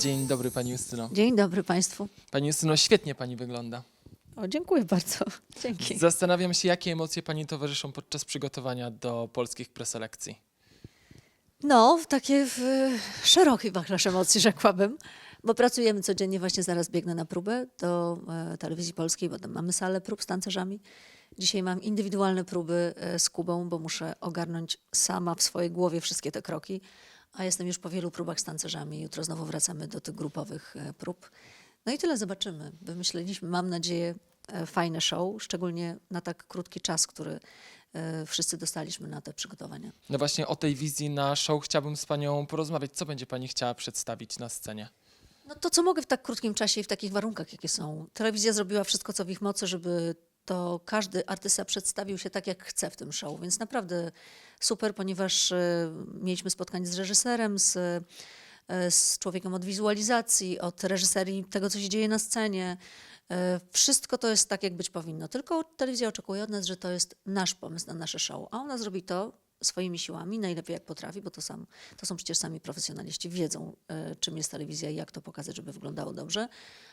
Dzień dobry Pani Justyno. Dzień dobry Państwu. Pani Justyno, świetnie Pani wygląda. O, dziękuję bardzo. Dzięki. Zastanawiam się, jakie emocje Pani towarzyszą podczas przygotowania do polskich preselekcji. No, takie w szerokich wachlarz emocji, rzekłabym, bo pracujemy codziennie, właśnie zaraz biegnę na próbę do e, telewizji polskiej, bo tam mamy salę prób z tancerzami. Dzisiaj mam indywidualne próby e, z Kubą, bo muszę ogarnąć sama w swojej głowie wszystkie te kroki, a jestem już po wielu próbach z tancerzami. Jutro znowu wracamy do tych grupowych e, prób. No i tyle zobaczymy. Wymyśleliśmy, mam nadzieję, e, fajne show, szczególnie na tak krótki czas, który e, wszyscy dostaliśmy na te przygotowania. No właśnie o tej wizji na show chciałbym z Panią porozmawiać. Co będzie Pani chciała przedstawić na scenie? No to, co mogę w tak krótkim czasie i w takich warunkach, jakie są. Telewizja zrobiła wszystko, co w ich mocy, żeby to każdy artysta przedstawił się tak, jak chce w tym show. Więc naprawdę super, ponieważ e, mieliśmy spotkanie z reżyserem, z, e, z człowiekiem od wizualizacji, od reżyserii tego, co się dzieje na scenie. E, Wszystko to jest tak, jak być powinno. Tylko telewizja oczekuje od nas, że to jest nasz pomysł na nasze show, a ona zrobi to swoimi siłami, najlepiej jak potrafi, bo to, sam, to są przecież sami profesjonaliści, wiedzą e, czym jest telewizja i jak to pokazać, żeby wyglądało dobrze,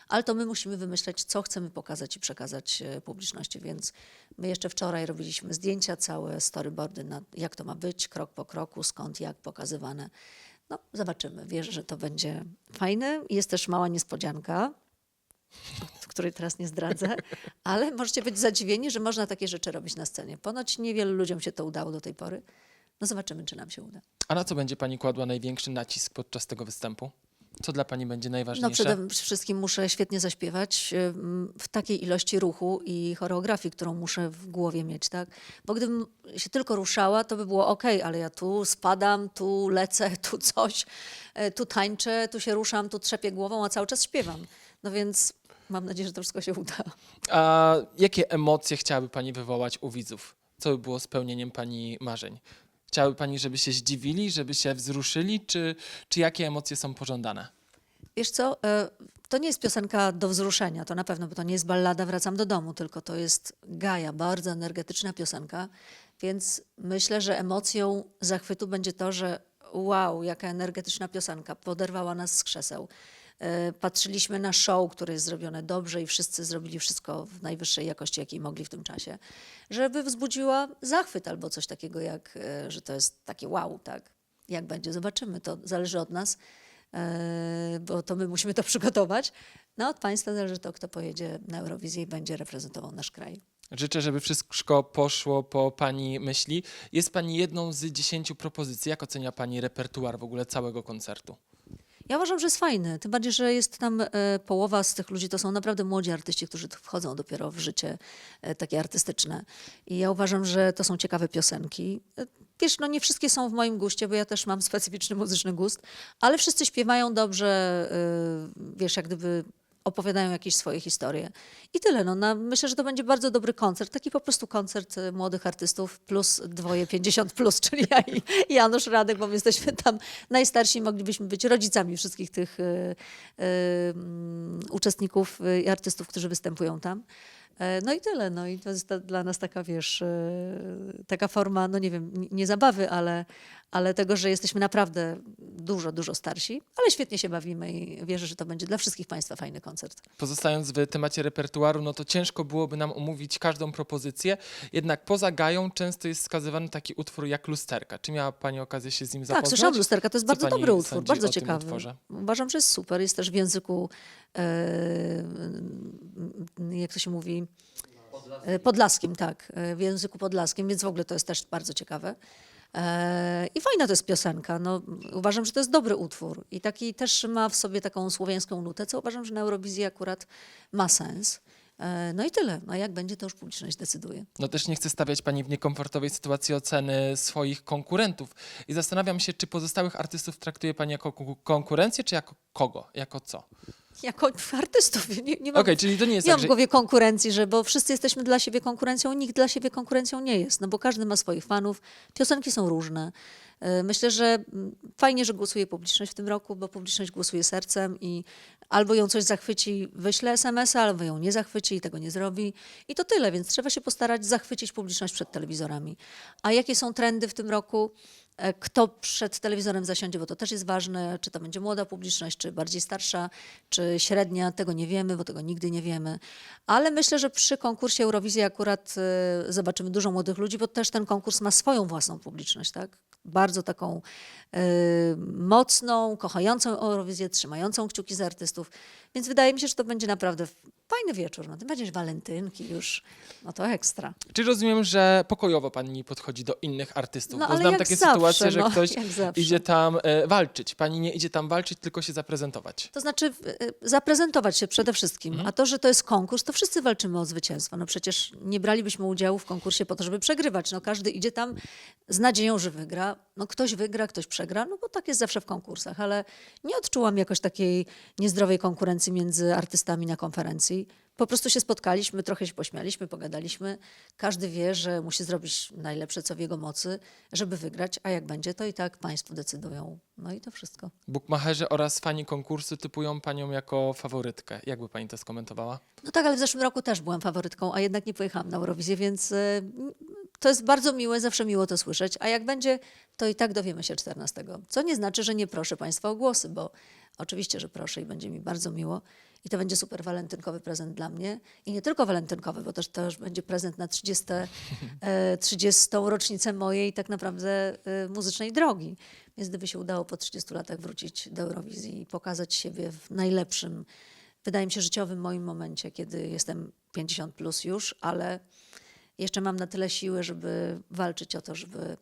ale to my musimy wymyśleć, co chcemy pokazać i przekazać e, publiczności, więc my jeszcze wczoraj robiliśmy zdjęcia, całe storyboardy, na, jak to ma być, krok po kroku, skąd, jak pokazywane. No, zobaczymy. Wierzę, że to będzie fajne. Jest też mała niespodzianka, której teraz nie zdradzę, ale możecie być zadziwieni, że można takie rzeczy robić na scenie. Ponoć niewielu ludziom się to udało do tej pory. No zobaczymy, czy nam się uda. A na co będzie Pani kładła największy nacisk podczas tego występu? Co dla Pani będzie najważniejsze? No przede wszystkim muszę świetnie zaśpiewać w takiej ilości ruchu i choreografii, którą muszę w głowie mieć, tak? Bo gdybym się tylko ruszała, to by było ok, ale ja tu spadam, tu lecę, tu coś, e, tu tańczę, tu się ruszam, tu trzepię głową, a cały czas śpiewam. No więc mam nadzieję, że to wszystko się uda. A jakie emocje chciałaby Pani wywołać u widzów? Co by było spełnieniem Pani marzeń? Chciałaby Pani, żeby się zdziwili, żeby się wzruszyli, czy, czy jakie emocje są pożądane? Wiesz co, e, to nie jest piosenka do wzruszenia, to na pewno, bo to nie jest ballada Wracam do domu, tylko to jest gaja, bardzo energetyczna piosenka, więc myślę, że emocją zachwytu będzie to, że wow, jaka energetyczna piosenka, poderwała nas z krzeseł. E, Patrzyliśmy na show, które jest zrobione dobrze i wszyscy zrobili wszystko w najwyższej jakości, jakiej mogli w tym czasie, żeby wzbudziła zachwyt albo coś takiego jak, e, że to jest takie wow, tak? Jak będzie, zobaczymy, to zależy od nas e, bo to my musimy to przygotować. No od Państwa zależy to, kto pojedzie na Eurowizję i będzie reprezentował nasz kraj. Życzę, żeby wszystko poszło po Pani myśli. Jest Pani jedną z dziesięciu propozycji. Jak ocenia Pani repertuar w ogóle całego koncertu? Ja uważam, że jest fajny, tym bardziej, że jest tam e, połowa z tych ludzi, to są naprawdę młodzi artyści, którzy wchodzą dopiero w życie e, takie artystyczne. I ja uważam, że to są ciekawe piosenki. E, Wiesz, no nie wszystkie są w moim guście, bo ja też mam specyficzny muzyczny gust, ale wszyscy śpiewają dobrze, wiesz, jak gdyby opowiadają jakieś swoje historie. I tyle. No, na, myślę, że to będzie bardzo dobry koncert. Taki po prostu koncert e, młodych artystów plus dwoje 50 plus, czyli ja i, Janusz Radek, bo my jesteśmy tam najstarsi, moglibyśmy być rodzicami wszystkich tych e, mm, uczestników e, i artystów, którzy występują tam. E, No i tyle. No i to jest dla nas taka, wiesz, e, taka forma, no nie wiem, nie zabawy, ale, ale tego, że jesteśmy naprawdę dużo, dużo starsi, ale świetnie się bawimy i wierzę, że to będzie dla wszystkich Państwa fajny koncert. Pozostając w temacie repertuaru, no to ciężko byłoby nam omówić każdą propozycję, jednak poza Gają często jest wskazywany taki utwór jak Lusterka. Czy miała Pani okazję się z nim Tak, zapoznać? słyszałam lusterka, to jest Co bardzo dobry utwór, bardzo ciekawy. utworze? Uważam, że jest super. Jest też w języku, e, jak to się mówi, E, podlaskim, tak, e, w języku podlaskim, więc w ogóle to jest też bardzo ciekawe. E, I fajna to jest piosenka. No, uważam, że to jest dobry utwór i taki też ma w sobie taką słowiańską nutę, co uważam, że na Eurowizji akurat ma sens. E, No i tyle. A jak będzie, to już publiczność decyduje. No też nie chcę stawiać Pani w niekomfortowej sytuacji oceny swoich konkurentów. I zastanawiam się, czy pozostałych artystów traktuje Pani jako ku- konkurencję, czy jako kogo? Jako co? Jako artystów. Nie, nie mam Okej, czyli to nie jest Nie tak, mam że... w głowie konkurencji, że bo wszyscy jesteśmy dla siebie konkurencją, nikt dla siebie konkurencją nie jest, no bo każdy ma swoich fanów, piosenki są różne. E, Myślę, że mm, fajnie, że głosuje publiczność w tym roku, bo publiczność głosuje sercem i albo ją coś zachwyci, wyśle SMS-a, albo ją nie zachwyci i tego nie zrobi. I to tyle, więc trzeba się postarać zachwycić publiczność przed telewizorami. A jakie są trendy w tym roku? e, kto przed telewizorem zasiądzie, bo to też jest ważne, czy to będzie młoda publiczność, czy bardziej starsza, czy średnia, tego nie wiemy, bo tego nigdy nie wiemy. Ale myślę, że przy konkursie Eurowizji akurat e, zobaczymy dużo młodych ludzi, bo też ten konkurs ma swoją własną publiczność, tak? Bardzo taką e, mocną, kochającą Eurowizję, trzymającą kciuki za artystów. Więc wydaje mi się, że to będzie naprawdę fajny wieczór. No tym bardziej, że walentynki już, no to ekstra. Czy rozumiem, że pokojowo pani podchodzi do innych artystów? No, Bo ale znam jak takie zawsze, sytuacje, że no, ktoś jak zawsze. idzie tam e, walczyć. Pani nie idzie tam walczyć, tylko się zaprezentować. To znaczy y, zaprezentować się przede wszystkim. A to, że to jest konkurs, to wszyscy walczymy o zwycięstwo. No przecież nie bralibyśmy udziału w konkursie po to, żeby przegrywać. No każdy idzie tam z nadzieją, że wygra. No ktoś wygra, ktoś przegra, no bo tak jest zawsze w konkursach, ale nie odczułam jakoś takiej niezdrowej konkurencji między artystami na konferencji. Po prostu się spotkaliśmy, trochę się pośmialiśmy, pogadaliśmy. Każdy wie, że musi zrobić najlepsze, co w jego mocy, żeby wygrać, a jak będzie, to i tak państwo decydują. No i to wszystko. Bukmacherzy oraz fani konkursu typują panią jako faworytkę. Jakby pani to skomentowała? No tak, ale w zeszłym roku też byłam faworytką, a jednak nie pojechałam na Eurowizję, więc e, to jest bardzo miłe, zawsze miło to słyszeć. A jak będzie, to i tak dowiemy się 14. Co nie znaczy, że nie proszę Państwa o głosy, bo oczywiście, że proszę i będzie mi bardzo miło. I to będzie super walentynkowy prezent dla mnie. I nie tylko walentynkowy, bo też już będzie prezent na 30, e, 30. rocznicę mojej tak naprawdę e, muzycznej drogi. Więc gdyby się udało po 30 latach wrócić do Eurowizji i pokazać siebie w najlepszym, wydaje mi się, życiowym moim momencie, kiedy jestem 50 plus już, ale jeszcze mam na tyle siły, żeby walczyć o to, żeby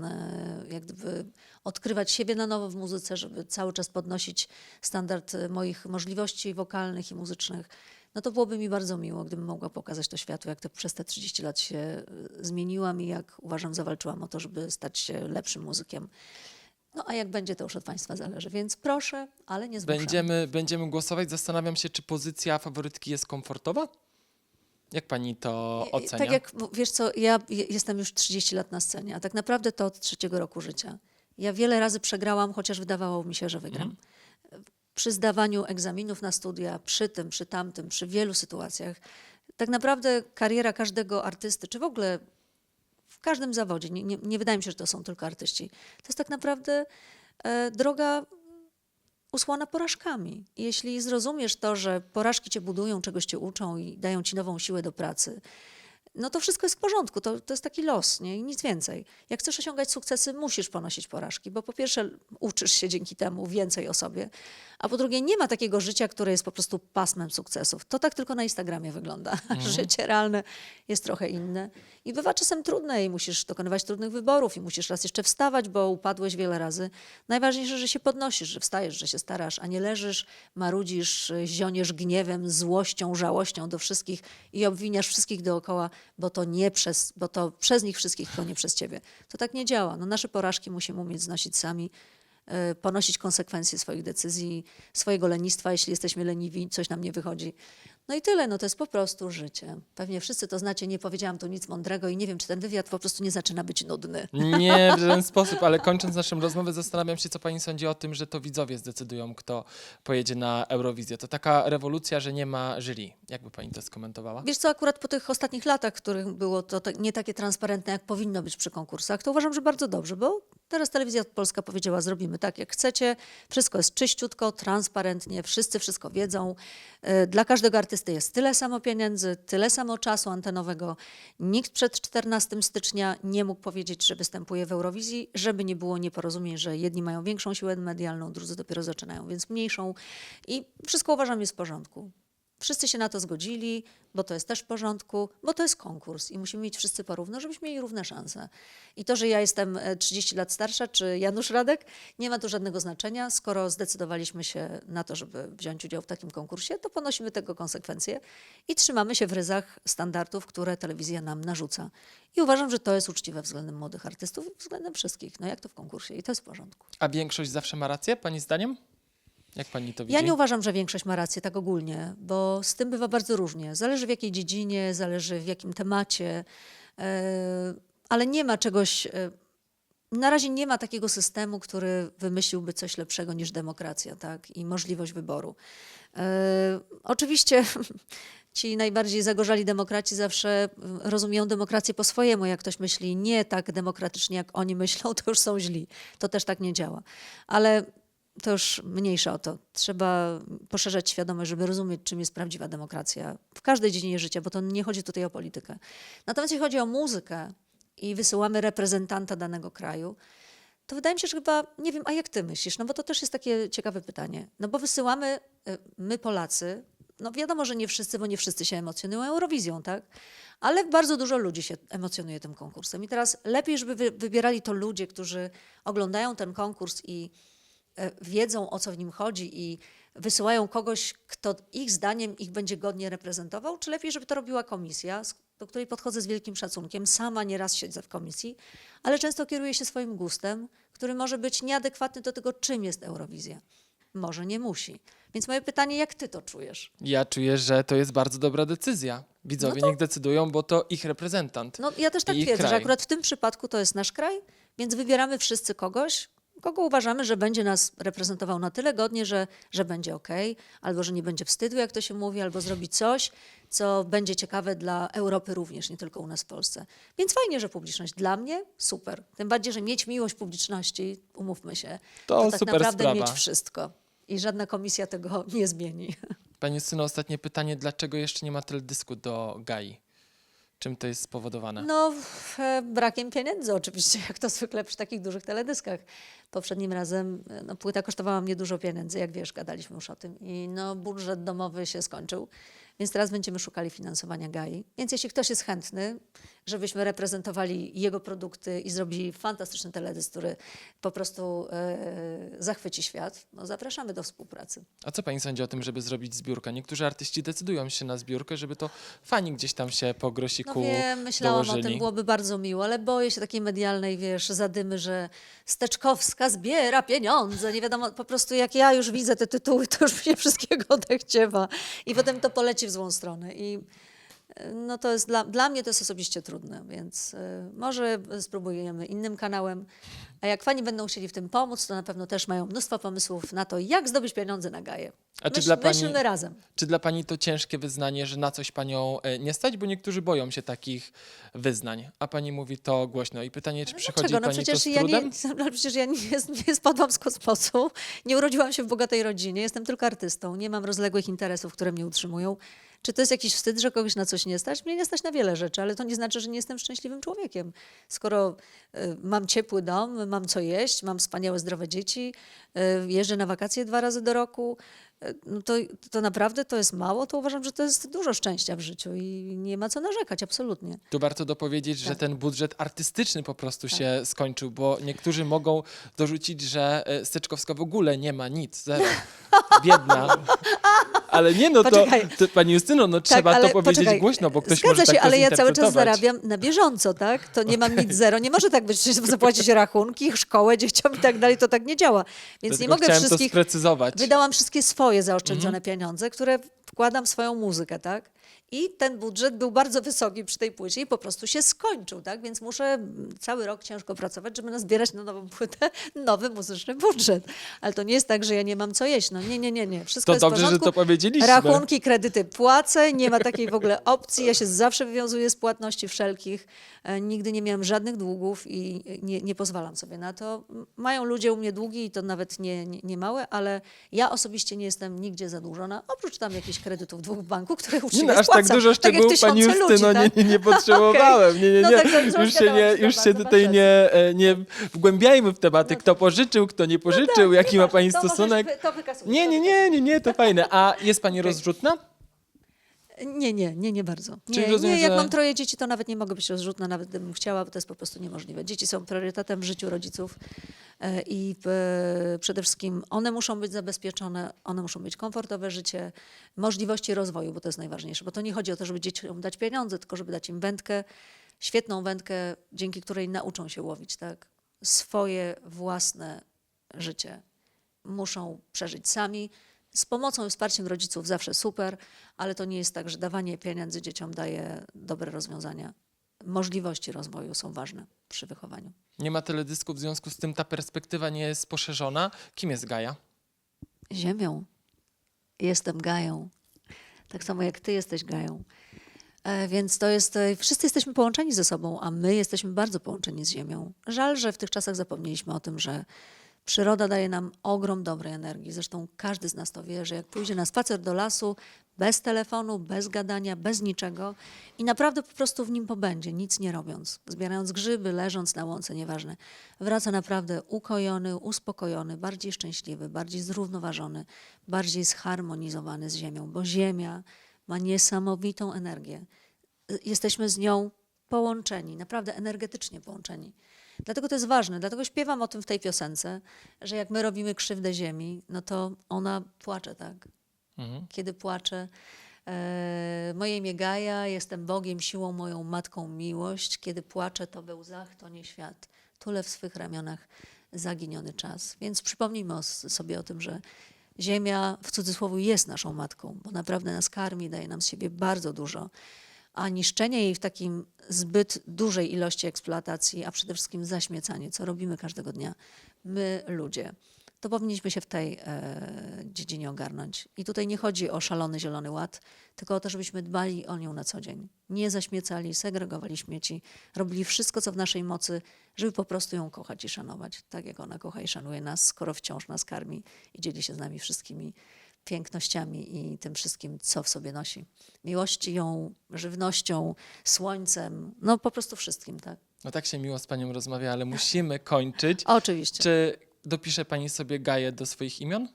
e, jak gdyby odkrywać siebie na nowo w muzyce, żeby cały czas podnosić standard moich możliwości wokalnych i muzycznych. No to byłoby mi bardzo miło, gdybym mogła pokazać to światu, jak to przez te 30 lat się e, zmieniłam i jak uważam, zawalczyłam o to, żeby stać się lepszym muzykiem. No a jak będzie, to już od Państwa zależy. Więc proszę, ale nie zmuszam. Będziemy, będziemy głosować. Zastanawiam się, czy pozycja faworytki jest komfortowa? Jak pani to I- ocenia? Tak jak, wiesz co, ja je- jestem już 30 lat na scenie, a tak naprawdę to od trzeciego roku życia. Ja wiele razy przegrałam, chociaż wydawało mi się, że wygram. Przy zdawaniu egzaminów na studia, przy tym, przy tamtym, przy wielu sytuacjach. Tak naprawdę kariera każdego artysty, czy w ogóle w każdym zawodzie, nie, nie, nie wydaje mi się, że to są tylko artyści, to jest tak naprawdę e, droga usłana porażkami. Jeśli zrozumiesz to, że porażki cię budują, czegoś cię uczą i dają ci nową siłę do pracy, no to wszystko jest w porządku. To, to jest taki los, nie? I nic więcej. Jak chcesz osiągać sukcesy, musisz ponosić porażki, bo po pierwsze uczysz się dzięki temu więcej o sobie, a po drugie nie ma takiego życia, które jest po prostu pasmem sukcesów. To tak tylko na Instagramie wygląda. Życie realne jest trochę inne i bywa czasem trudne i musisz dokonywać trudnych wyborów i musisz raz jeszcze wstawać, bo upadłeś wiele razy. Najważniejsze, że się podnosisz, że wstajesz, że się starasz, a nie leżysz, marudzisz, zioniesz gniewem, złością, żałością do wszystkich i obwiniasz wszystkich dookoła, bo to nie przez, bo to przez nich wszystkich, tylko nie przez ciebie. To tak nie działa. No, nasze porażki musimy umieć znosić sami, e, ponosić konsekwencje swoich decyzji, swojego lenistwa, jeśli jesteśmy leniwi, coś nam nie wychodzi. No i tyle, no to jest po prostu życie. Pewnie wszyscy to znacie, nie powiedziałam tu nic mądrego i nie wiem, czy ten wywiad po prostu nie zaczyna być nudny. Nie, w żaden sposób, ale kończąc naszą rozmowę, zastanawiam się, co pani sądzi o tym, że to widzowie zdecydują, kto pojedzie na Eurowizję. To taka rewolucja, że nie ma jury. Jakby pani to skomentowała? Wiesz co, akurat po tych ostatnich latach, w których było to tak- nie takie transparentne, jak powinno być przy konkursach, to uważam, że bardzo dobrze, bo teraz Telewizja Polska powiedziała, zrobimy tak, jak chcecie, wszystko jest czyściutko, transparentnie, wszyscy wszystko wiedzą. E, Dla każdego artysty jest tyle samo pieniędzy, tyle samo czasu antenowego. Nikt przed 14 stycznia nie mógł powiedzieć, że występuje w Eurowizji, żeby nie było nieporozumień, że jedni mają większą siłę medialną, drudzy dopiero zaczynają, więc mniejszą. I wszystko uważam jest w porządku. Wszyscy się na to zgodzili, bo to jest też w porządku, bo to jest konkurs i musimy mieć wszyscy porówno, żebyśmy mieli równe szanse. I to, że ja jestem e, 30 lat starsza, czy Janusz Radek, nie ma tu żadnego znaczenia. Skoro zdecydowaliśmy się na to, żeby wziąć udział w takim konkursie, to ponosimy tego konsekwencje i trzymamy się w ryzach standardów, które telewizja nam narzuca. I uważam, że to jest uczciwe względem młodych artystów i względem wszystkich. No jak to w konkursie i to jest w porządku. A większość zawsze ma rację, pani zdaniem? Jak pani to widzi? Ja nie uważam, że większość ma rację tak ogólnie, bo z tym bywa bardzo różnie. Zależy w jakiej dziedzinie, zależy w jakim temacie, e, ale nie ma czegoś. e, na razie nie ma takiego systemu, który wymyśliłby coś lepszego niż demokracja, tak? I możliwość wyboru. E, oczywiście ci najbardziej zagorzali demokraci zawsze rozumieją demokrację po swojemu. Jak ktoś myśli nie tak demokratycznie, jak oni myślą, to już są źli. To też tak nie działa. Ale to już mniejsza o to. Trzeba poszerzać świadomość, żeby rozumieć, czym jest prawdziwa demokracja w każdej dziedzinie życia, bo to nie chodzi tutaj o politykę. Natomiast jeśli chodzi o muzykę i wysyłamy reprezentanta danego kraju, to wydaje mi się, że chyba, nie wiem, a jak ty myślisz? No bo to też jest takie ciekawe pytanie. No bo wysyłamy, y, my Polacy, no wiadomo, że nie wszyscy, bo nie wszyscy się emocjonują Eurowizją, tak? Ale bardzo dużo ludzi się emocjonuje tym konkursem. I teraz lepiej, żeby wy- wybierali to ludzie, którzy oglądają ten konkurs i wiedzą, o co w nim chodzi i wysyłają kogoś, kto ich zdaniem ich będzie godnie reprezentował, czy lepiej, żeby to robiła komisja, do której podchodzę z wielkim szacunkiem. Sama nieraz siedzę w komisji, ale często kieruję się swoim gustem, który może być nieadekwatny do tego, czym jest Eurowizja. Może nie musi. Więc moje pytanie, jak ty to czujesz? Ja czuję, że to jest bardzo dobra decyzja. Widzowie No niech decydują, bo to ich reprezentant. No ja też tak twierdzę, że kraj. akurat w tym przypadku to jest nasz kraj, więc wybieramy wszyscy kogoś, kogo uważamy, że będzie nas reprezentował na tyle godnie, że, że będzie ok, albo że nie będzie wstydu, jak to się mówi, albo zrobi coś, co będzie ciekawe dla Europy również, nie tylko u nas w Polsce. Więc fajnie, że publiczność. Dla mnie super. Tym bardziej, że mieć miłość publiczności, umówmy się, To tak super naprawdę sprawa. mieć wszystko. I żadna komisja tego nie zmieni. Pani Justyno, ostatnie pytanie. Dlaczego jeszcze nie ma teledysku do Gai? Czym to jest spowodowane? No, e, brakiem pieniędzy oczywiście, jak to zwykle przy takich dużych teledyskach. Poprzednim razem e, no, płyta kosztowała mnie dużo pieniędzy, jak wiesz, gadaliśmy już o tym. I no, budżet domowy się skończył, więc teraz będziemy szukali finansowania GAI. Więc jeśli ktoś jest chętny, żebyśmy reprezentowali jego produkty i zrobili fantastyczny teledysk, który po prostu e, zachwyci świat, no, zapraszamy do współpracy. A co pani sądzi o tym, żeby zrobić zbiórkę? Niektórzy artyści decydują się na zbiórkę, żeby to fani gdzieś tam się po No grosiku wiem, myślałam dołożyli. o tym, byłoby bardzo miło, ale boję się takiej medialnej, wiesz, zadymy, że Steczkowska zbiera pieniądze, nie wiadomo, po prostu jak ja już widzę te tytuły, to już mnie wszystkiego odechciewa i potem to poleci w złą stronę i e, no to jest dla, dla mnie to jest osobiście trudne, więc y, może spróbujemy innym kanałem, a jak fani będą chcieli w tym pomóc, to na pewno też mają mnóstwo pomysłów na to, jak zdobyć pieniądze na gaję. A czy Myśl, dla pani- Myślmy razem. Czy dla pani to ciężkie wyznanie, że na coś panią e, nie stać? Bo niektórzy boją się takich wyznań, a pani mówi to głośno. I pytanie, czy przychodzi Dlaczego? No pani to przecież z ja nie, no przecież ja nie, nie spadłam z kosmosu, nie urodziłam się w bogatej rodzinie, jestem tylko artystą, nie mam rozległych interesów, które mnie utrzymują. Czy to jest jakiś wstyd, że kogoś na coś nie stać? Mnie nie stać na wiele rzeczy, ale to nie znaczy, że nie jestem szczęśliwym człowiekiem. Skoro y, mam ciepły dom, mam co jeść, mam wspaniałe, zdrowe dzieci, y, jeżdżę na wakacje dwa razy do roku, to, to naprawdę to jest mało, to uważam, że to jest dużo szczęścia w życiu i nie ma co narzekać, absolutnie. Tu warto dopowiedzieć, że Tak. ten budżet artystyczny po prostu się skończył, bo niektórzy mogą dorzucić, że e, Steczkowska w ogóle nie ma nic, zero. Biedna. Ale nie no, to, to pani Justyno, no trzeba ale to powiedzieć poczekaj, głośno, bo ktoś Zgadza może się, tak ale ja cały czas zarabiam na bieżąco, tak? To nie mam nic zero. Nie może tak być, że zapłacić rachunki, szkołę dzieciom i tak dalej, to tak nie działa. Więc nie Dlatego mogę chciałem to wszystkich... sprecyzować. Wydałam wszystkie swoje zaoszczędzone Mhm. pieniądze, które wkładam w swoją muzykę, tak? I ten budżet był bardzo wysoki przy tej płycie i po prostu się skończył, tak? Więc muszę mm, cały rok ciężko pracować, żeby nazbierać na nową płytę nowy muzyczny budżet. Ale to nie jest tak, że ja nie mam co jeść. No nie, nie, nie, nie. Wszystko To jest w dobrze, że porządku. to powiedzieliśmy. Rachunki, kredyty płacę, nie ma takiej w ogóle opcji. Ja się zawsze wywiązuję z płatności wszelkich. E, Nigdy nie miałam żadnych długów i nie, nie pozwalam sobie na to. Mają ludzie u mnie długi i to nawet nie, nie, nie małe, ale ja osobiście nie jestem nigdzie zadłużona, oprócz tam jakichś kredytów dwóch banków, które uczciwie no, tak dużo jak szczegółów pani tysiące Justyno ludzi, tak? nie, nie, nie potrzebowałem. Nie, nie, No nie. tak, tak, już się, nie, już się, tutaj nie, e, nie wgłębiajmy w tematy, kto pożyczył, kto nie pożyczył, tak, jaki ma pani to możesz stosunek. wykasuję, Nie, nie, nie, nie, nie, to fajne. A jest pani rozrzutna? Nie, nie, nie, nie bardzo. Nie, rozumiem, nie, jak że- mam troje dzieci, to nawet nie mogę być rozrzutna, nawet gdybym chciała, bo to jest po prostu niemożliwe. Dzieci są priorytetem w życiu rodziców e, i e, przede wszystkim one muszą być zabezpieczone, one muszą mieć komfortowe życie, możliwości rozwoju, bo to jest najważniejsze. Bo to nie chodzi o to, żeby dzieciom dać pieniądze, tylko żeby dać im wędkę, świetną wędkę, dzięki której nauczą się łowić, tak? Swoje własne życie muszą przeżyć sami. Z pomocą i wsparciem rodziców zawsze super, ale to nie jest tak, że dawanie pieniędzy dzieciom daje dobre rozwiązania możliwości rozwoju są ważne przy wychowaniu. Nie ma teledysku, w związku z tym ta perspektywa nie jest poszerzona. Kim jest Gaja? Ziemią. Jestem Gają. Tak samo jak ty jesteś Gają. E, Więc to jest, e, wszyscy jesteśmy połączeni ze sobą, a my jesteśmy bardzo połączeni z Ziemią. Żal, że w tych czasach zapomnieliśmy o tym, że przyroda daje nam ogrom dobrej energii. Zresztą każdy z nas to wie, że jak pójdzie na spacer do lasu, bez telefonu, bez gadania, bez niczego i naprawdę po prostu w nim pobędzie, nic nie robiąc, zbierając grzyby, leżąc na łące, nieważne, wraca naprawdę ukojony, uspokojony, bardziej szczęśliwy, bardziej zrównoważony, bardziej zharmonizowany z Ziemią, bo Ziemia ma niesamowitą energię. Jesteśmy z nią połączeni, naprawdę energetycznie połączeni. Dlatego to jest ważne, dlatego śpiewam o tym w tej piosence, że jak my robimy krzywdę Ziemi, no to ona płacze, tak? Mhm. kiedy płaczę. E, moje imię Gaja, jestem Bogiem, siłą moją, matką miłość. Kiedy płaczę, to we łzach, to nie świat. Tule w swych ramionach zaginiony czas. Więc przypomnijmy o, sobie o tym, że Ziemia w cudzysłowie jest naszą matką, bo naprawdę nas karmi, daje nam z siebie bardzo dużo. A niszczenie jej w takim zbyt dużej ilości eksploatacji, a przede wszystkim zaśmiecanie, co robimy każdego dnia, my ludzie, to powinniśmy się w tej e, dziedzinie ogarnąć. I tutaj nie chodzi o szalony zielony ład, tylko o to, żebyśmy dbali o nią na co dzień. Nie zaśmiecali, segregowali śmieci, robili wszystko, co w naszej mocy, żeby po prostu ją kochać i szanować, tak jak ona kocha i szanuje nas, skoro wciąż nas karmi i dzieli się z nami wszystkimi pięknościami i tym wszystkim, co w sobie nosi. Miłością, żywnością, słońcem, no po prostu wszystkim, tak? No tak się miło z panią rozmawia, ale musimy kończyć. Oczywiście. Czy dopisze pani sobie Gaję do swoich imion?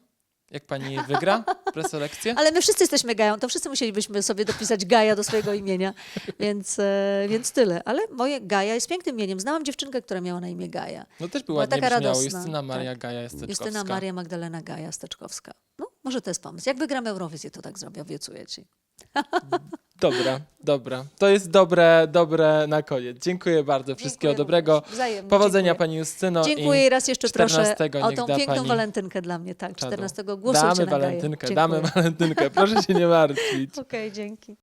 Jak pani wygra preselekcję? Ale my wszyscy jesteśmy Gają, to wszyscy musielibyśmy sobie dopisać Gaja do swojego imienia, więc, e, więc tyle. Ale moje Gaja jest pięknym imieniem. Znałam dziewczynkę, która miała na imię Gaja. No też by Była taka radosna, Justyna tak. Maria Gaja Jasteczkowska. Justyna Maria Magdalena Gaja Steczkowska. No, może to jest pomysł. Jak wygram Eurowizję, to tak zrobię, obiecuję ci. Dobra, dobra. To jest dobre, dobre na koniec. Dziękuję bardzo. Wszystkiego Dziękuję dobrego. również. Wzajemnie, Powodzenia dziękuję. pani Justyno. Dziękuję i raz jeszcze proszę 14 o niech tą da piękną pani walentynkę dla mnie. Tak, czadu. 14 głosujcie Damy na Gaję. walentynkę, Dziękuję. damy walentynkę. Proszę się nie martwić. Okej, dzięki.